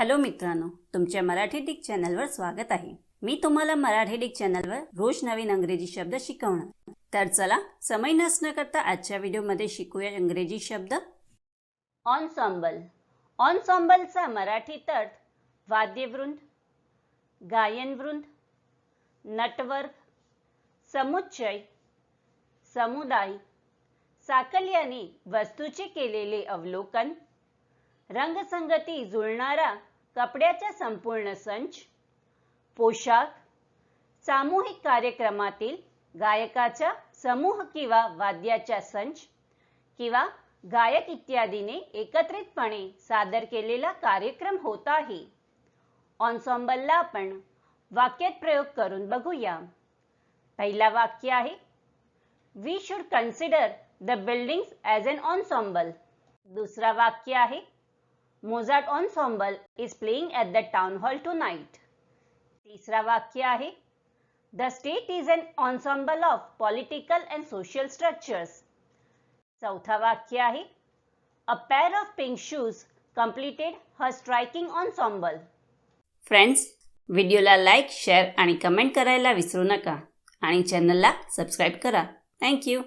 Hello मित्रांनो तुमच्या Marathi Dick चॅनलवर स्वागत आहे. मी तुम्हाला मराठी डिक चॅनलवर रोज नवीन अंग्रेजी शब्द शिकवणार. तर चला समय नसणं करता आजच्या व्हिडिओमध्ये शिकूया इंग्रजी शब्द. ऑनसॉम्बल ऑनसॉम्बलचा मराठीत अर्थ वाद्यवृंद गायनवृंद नटवर्क समुच्चय समुदाय साकल्याने वस्तूचे केलेले अवलोकन रंगसंगती जुळणारा कपड्याचा संपूर्ण संच पोशाख सामूहिक कार्यक्रमातील गायकाचा समूह किंवा वाद्याचा संच किंवा गायक इत्यादीने एकत्रितपणे सादर केलेला कार्यक्रम होत आहे. ऑन्सॉम्बलला आपण वाक्यात प्रयोग करून बघूया. पहिला वाक्य आहे we should consider the buildings as an ensemble दुसरा वाक्य आहे Mozart ensemble is playing at the town hall tonight तिसरा वाक्य आहे. The state is an ensemble of political and social structures. चौथा वाक्य आहे. A pair of pink shoes completed her striking ensemble friends व्हिडिओला लाईक शेअर आणि comment करायला विसरू नका. आणि चॅनलला सबस्क्राईब करा. थँक्यू